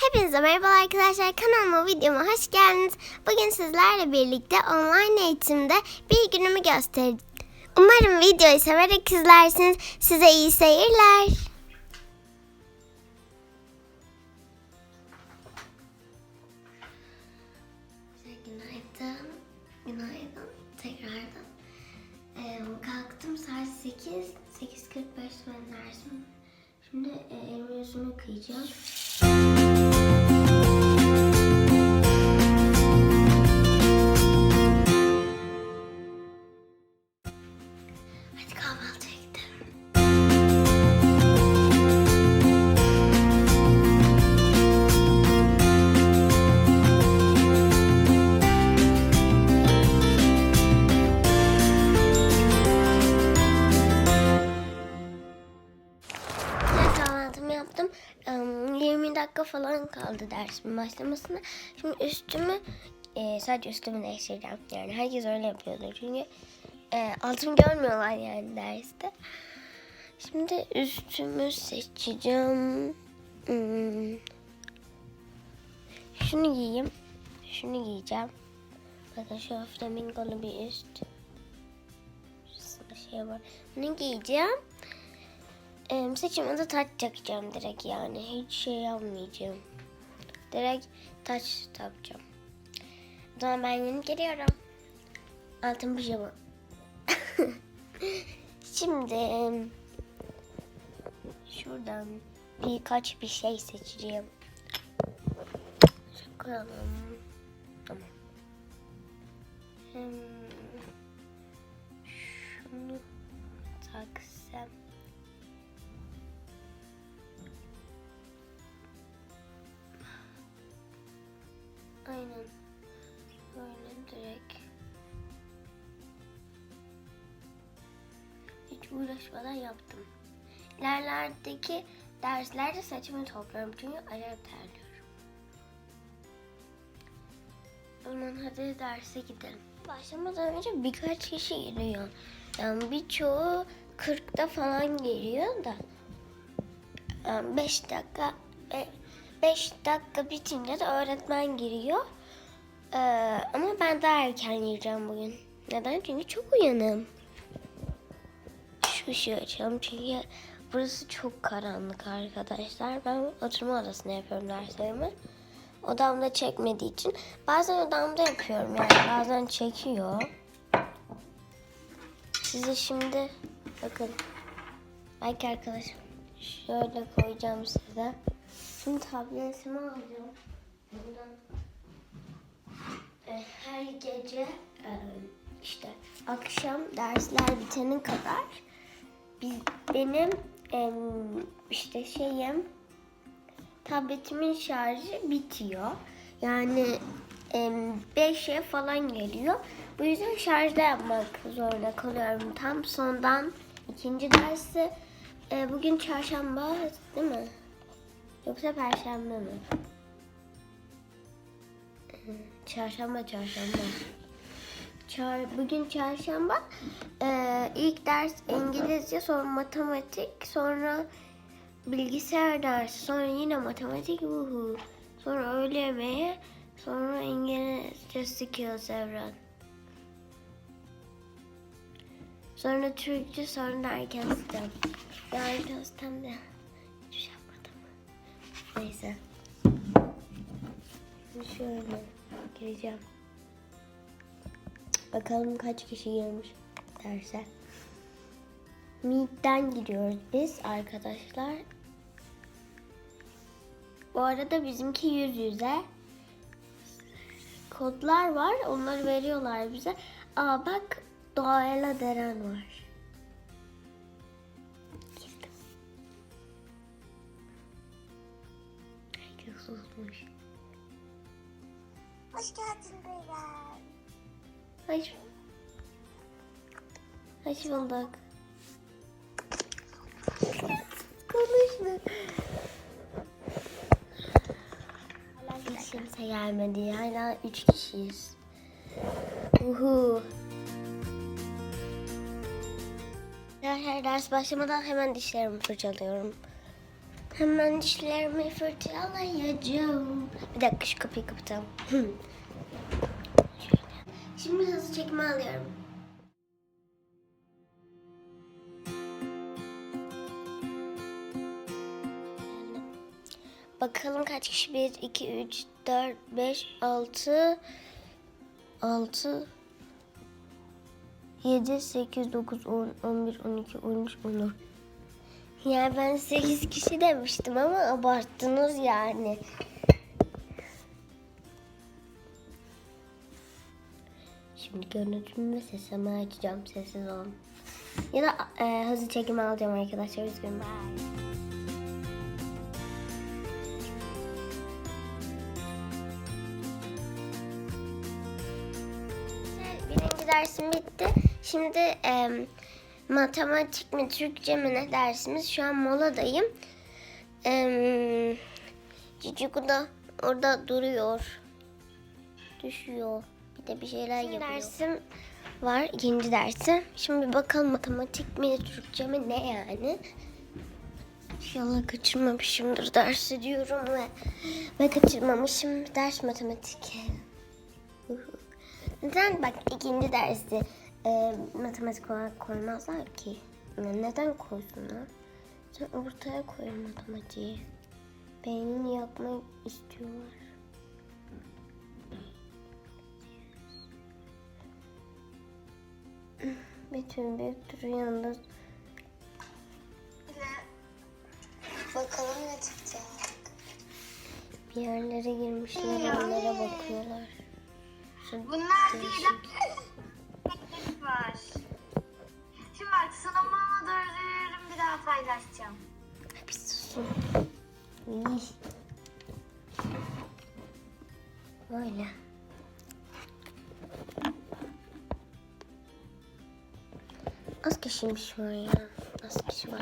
Hepinize merhaba arkadaşlar. Kanalıma videoma hoş geldiniz. Bugün sizlerle birlikte online eğitimde bir günümü göstereceğim. Umarım videoyu severek izlersiniz. Size iyi seyirler. Günaydın. Günaydın. Tekrardan. Ee, kalktım saat 8. 8.45 benim dersim. Şimdi elimi yüzümü kıyacağım. Dakika falan kaldı dersimin başlamasına. Şimdi üstümü e, sadece üstümü değiştireceğim. Yani herkes öyle yapıyordur. Çünkü e, altımı görmüyorlar yani derste. Şimdi üstümü seçeceğim. Hmm. Şunu giyeyim. Şunu giyeceğim. Bakın şu flamingolu bir üst. Şurasında şey var. Bunu giyeceğim. Ee, saçıma taç takacağım direkt yani. Hiç şey yapmayacağım. Direkt taç takacağım. O zaman ben yeni geliyorum. Altın pijama. Şimdi şuradan birkaç bir şey seçeceğim. Şu. Tamam. Hem şunu taksam. Aynen. Böyle direkt. Hiç uğraşmadan yaptım. İlerlerdeki derslerde saçımı topluyorum çünkü acayip terliyorum. O zaman hadi derse gidelim. Başlamadan önce birkaç kişi geliyor. Yani birçoğu 40'da falan geliyor da. 5 dakika 5 dakika bitince de öğretmen giriyor. Ee, ama ben daha erken gireceğim bugün. Neden? Çünkü çok uyanım. Şu ışığı açalım çünkü burası çok karanlık arkadaşlar. Ben oturma odasında yapıyorum derslerimi. Odamda çekmediği için. Bazen odamda yapıyorum yani. Bazen çekiyor. Size şimdi bakın. Belki arkadaşım şöyle koyacağım size. Şimdi tabletimi. Buradan e, her gece e, işte akşam dersler bitene kadar biz, benim işte şeyim tabletimin şarjı bitiyor. Yani 5'e falan geliyor. Bu yüzden şarjda yapmak zorunda kalıyorum. Tam sondan ikinci dersi e, bugün çarşamba değil mi? Yoksa perşembe mi? Çarşamba, çarşamba. Çar, bugün çarşamba. Ee, ilk ders İngilizce, sonra matematik, sonra bilgisayar dersi, sonra yine matematik, uhu. Sonra öğle yemeği, sonra İngilizce skills evren. Sonra Türkçe, sonra da erken sistem. Erken sistemde. Neyse. Şöyle gireceğim. Bakalım kaç kişi girmiş derse. Meet'ten giriyoruz biz arkadaşlar. Bu arada bizimki yüz yüze. Kodlar var. Onları veriyorlar bize. Aa bak Doğayla Deren var. Hoş, hoş bulduk. Konuşma. Hiç kimse gelmedi. Hala üç kişiyiz. Uhu. Her, ders başlamadan hemen dişlerimi fırçalıyorum. Hemen dişlerimi fırçalayacağım. Bir dakika şu kapıyı kapatalım. Şimdi hızlı çekme alıyorum. Bakalım kaç kişi? 1, 2, 3, 4, 5, 6, 6, 7, 8, 9, 10, 11, 12, 13, 14. Yani ben 8 kişi demiştim ama abarttınız yani. Şimdi görüntümü ve sesimi açacağım. Sessiz olun. Ya da e, hızlı çekim alacağım arkadaşlar. Üzgünüm. Bye. Birinci dersim bitti. Şimdi e, matematik mi Türkçe mi ne dersimiz? Şu an moladayım. E, Ciciku da orada duruyor. Düşüyor. Bir de bir şeyler yapıyor. Dersim var. ikinci dersim. Şimdi bakalım matematik mi Türkçe mi ne yani? İnşallah kaçırmamışımdır dersi diyorum ve ve kaçırmamışım ders matematik. Neden bak ikinci dersi e, matematik olarak koymazlar ki? Neden koysunlar? Sen ortaya koy matematiği. Beynini yapmak istiyorlar. Bütün büyüktür yalnız. Bakalım ne çıkacak. Bir yerlere girmişler onlara bakıyorlar. Şu Bunlar değil. var. Şimdi bak sınavıma doğru bir daha paylaşacağım. Bir susun. İyi. Kişiymiş var ya. Az kişi var.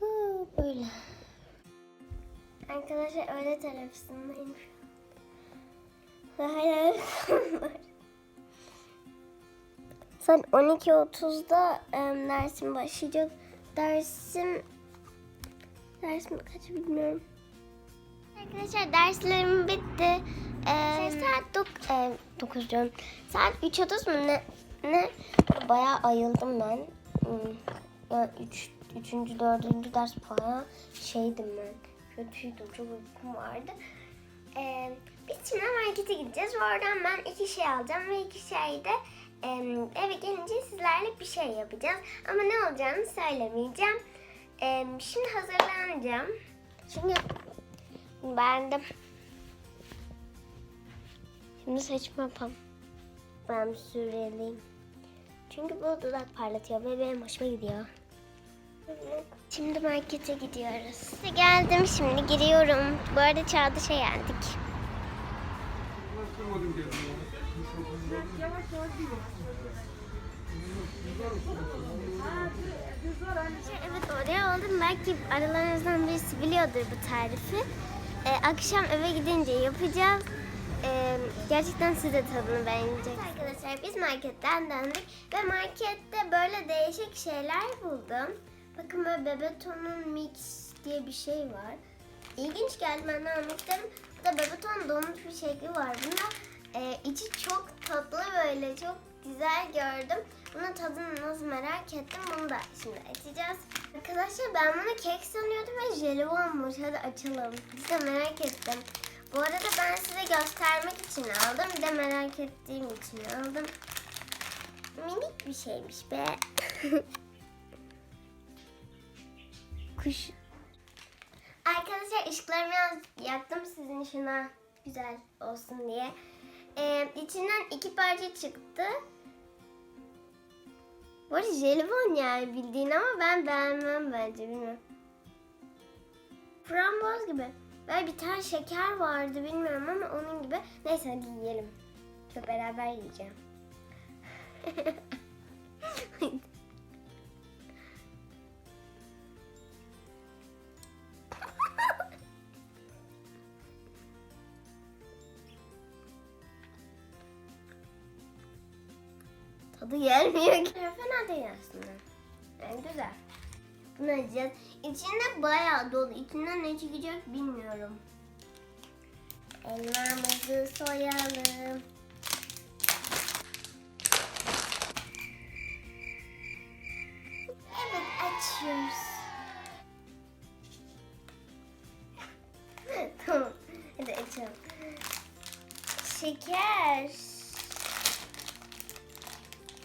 Huu, böyle. Arkadaşlar öğle teneffüsündeyim şu an. Ve hala var. Saat 12.30'da em, dersim başlayacak. Dersim dersim kaç bilmiyorum. Arkadaşlar derslerim bitti. Ee, saat 9 diyorum. Saat 3.30 mu ne? ne? Bayağı ayıldım ben. Hmm, Ya 3 3. 4. ders bayağı şeydim ben. Kötüydüm. Çok uykum vardı. Ee, biz şimdi markete gideceğiz. Oradan ben iki şey alacağım ve iki şey de e, eve gelince sizlerle bir şey yapacağız. Ama ne olacağını söylemeyeceğim. Ee, şimdi hazırlanacağım. Şimdi ben de şimdi saçımı yapalım. Ben süreliyim. Çünkü bu dudak parlatıyor ve benim hoşuma gidiyor. Şimdi markete gidiyoruz. İşte geldim şimdi giriyorum. Bu arada Çağdaş'a geldik. Evet oraya oldum. Belki aralarınızdan birisi biliyordur bu tarifi. Ee, akşam eve gidince yapacağız. Ee, gerçekten siz de tadını beğeneceksiniz. Arkadaşlar biz marketten döndük ve markette böyle değişik şeyler buldum. Bakın böyle Bebeto'nun mix diye bir şey var. İlginç geldi ben de almak. Bir de Bebeto'nun donmuş bir şekli var. Bunda e, içi çok tatlı böyle çok güzel gördüm. Bunun tadını nasıl merak ettim. Bunu da şimdi açacağız. Arkadaşlar ben bunu kek sanıyordum ve jelibonmuş. Hadi açalım. Biz de merak ettim. Bu arada ben size göstermek için aldım. Bir de merak ettiğim için aldım. Minik bir şeymiş be. Kuş. Arkadaşlar ışıklarımı yaktım sizin ışığına güzel olsun diye. Ee, içinden iki parça çıktı. Bu arada jelibon yani bildiğin ama ben beğenmem bence bilmiyorum. Framboz gibi. Böyle bir tane şeker vardı bilmiyorum ama onun gibi. Neyse hadi yiyelim. Çok beraber yiyeceğim. Tadı gelmiyor ki. Fena değil aslında. Yani güzel. Bunu açacağız. İçinde bayağı dolu. İçinden ne çıkacak bilmiyorum. Elmamızı soyalım. Evet açıyoruz. tamam. Hadi açalım. Şeker.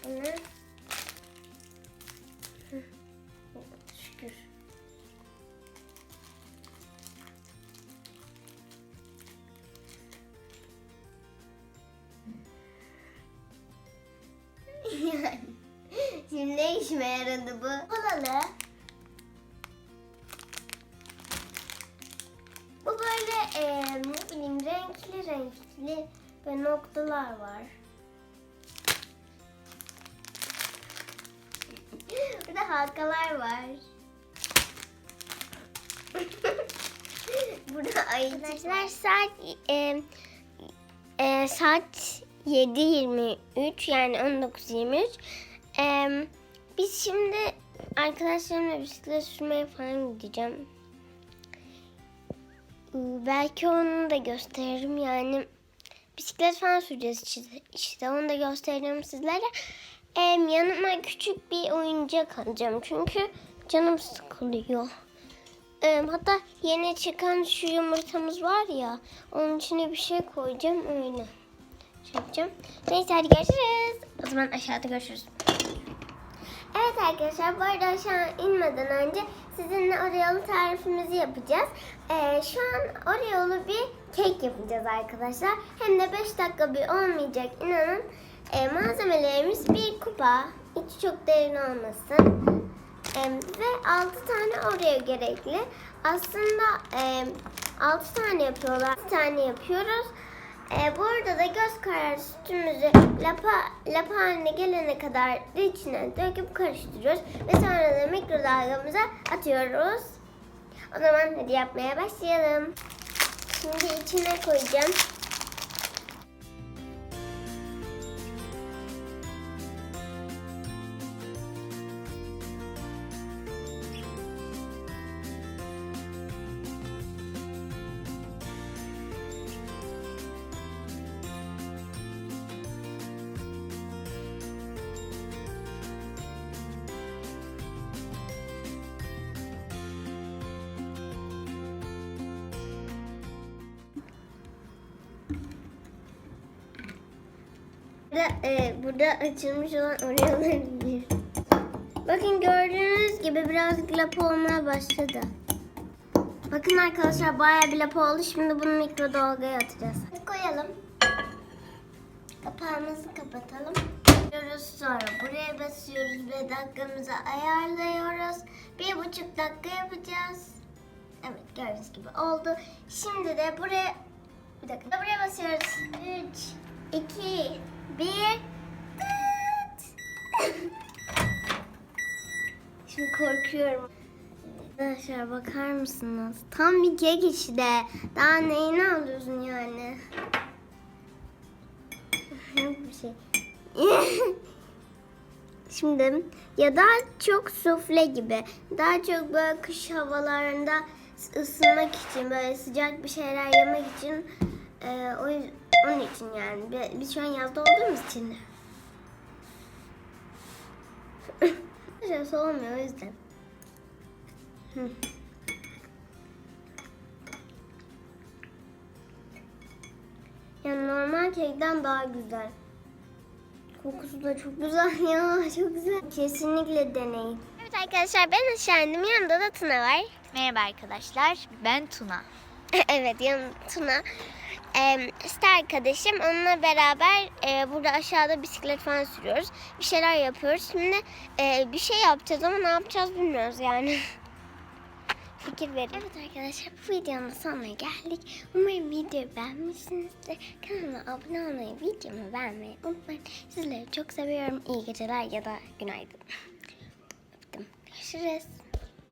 Bunu. Şimdi ne işime yaradı bu? Olalı. Bu böyle e, ne bileyim renkli renkli ve noktalar var. Burada halkalar var. Burada ayıcıklar saat e, e, saat 7.23 yani 19.23. E, biz şimdi arkadaşlarımla bisiklet sürmeye falan gideceğim. Ee, Belki onu da gösteririm yani bisiklet falan süreceğiz işte, işte onu da göstereceğim sizlere. Ee, yanıma küçük bir oyuncak alacağım çünkü canım sıkılıyor. Ee, hatta yeni çıkan şu yumurtamız var ya onun içine bir şey koyacağım öyle. Şey yapacağım. Neyse hadi görüşürüz. O zaman aşağıda görüşürüz. Evet arkadaşlar bu arada aşağı inmeden önce sizinle Oreo'lu tarifimizi yapacağız. Ee, şu an Oreo'lu bir kek yapacağız arkadaşlar. Hem de 5 dakika bir olmayacak inanın. Ee, malzemelerimiz bir kupa. İçi çok derin olmasın. Ee, ve 6 tane Oreo gerekli. Aslında e, 6 tane yapıyorlar. 6 tane yapıyoruz. Ee, burada da göz kararı sütümüzü lapa, lapa haline gelene kadar da içine döküp karıştırıyoruz. Ve sonra da mikrodalgamıza atıyoruz. O zaman hadi yapmaya başlayalım. Şimdi içine koyacağım. Burada, e, burada açılmış olan Oreo'ları bir. Bakın gördüğünüz gibi birazcık lapa olmaya başladı. Bakın arkadaşlar bayağı bir lapa oldu. Şimdi bunu mikrodalgaya atacağız. Koyalım. Kapağımızı kapatalım. Basıyoruz sonra buraya basıyoruz ve dakikamızı ayarlıyoruz. Bir buçuk dakika yapacağız. Evet gördüğünüz gibi oldu. Şimdi de buraya bir dakika buraya basıyoruz. 3, 2, 1. Şimdi korkuyorum. Arkadaşlar bakar mısınız? Tam bir kek işte. Daha neyini alıyorsun yani? Yok bir şey. Şimdi ya daha çok sufle gibi. Daha çok böyle kış havalarında ısınmak için böyle sıcak bir şeyler yemek için e, o onun için yani. Bi- Biz şu an yazda olduğumuz için. Şey soğumuyor o yüzden. Hı. Yani normal kekten daha güzel. Kokusu da çok güzel ya. Çok güzel. Kesinlikle deneyin. Evet arkadaşlar ben aşağı indim. Yanımda da Tuna var. Merhaba arkadaşlar. Ben Tuna. evet yanımda Tuna. Ee, arkadaşım onunla beraber e, burada aşağıda bisiklet falan sürüyoruz. Bir şeyler yapıyoruz. Şimdi e, bir şey yapacağız ama ne yapacağız bilmiyoruz yani. Fikir verin. Evet arkadaşlar bu videonun sonuna geldik. Umarım videoyu beğenmişsinizdir. Kanalıma abone olmayı, videomu beğenmeyi unutmayın. Sizleri çok seviyorum. İyi geceler ya da günaydın. Öptüm. Görüşürüz.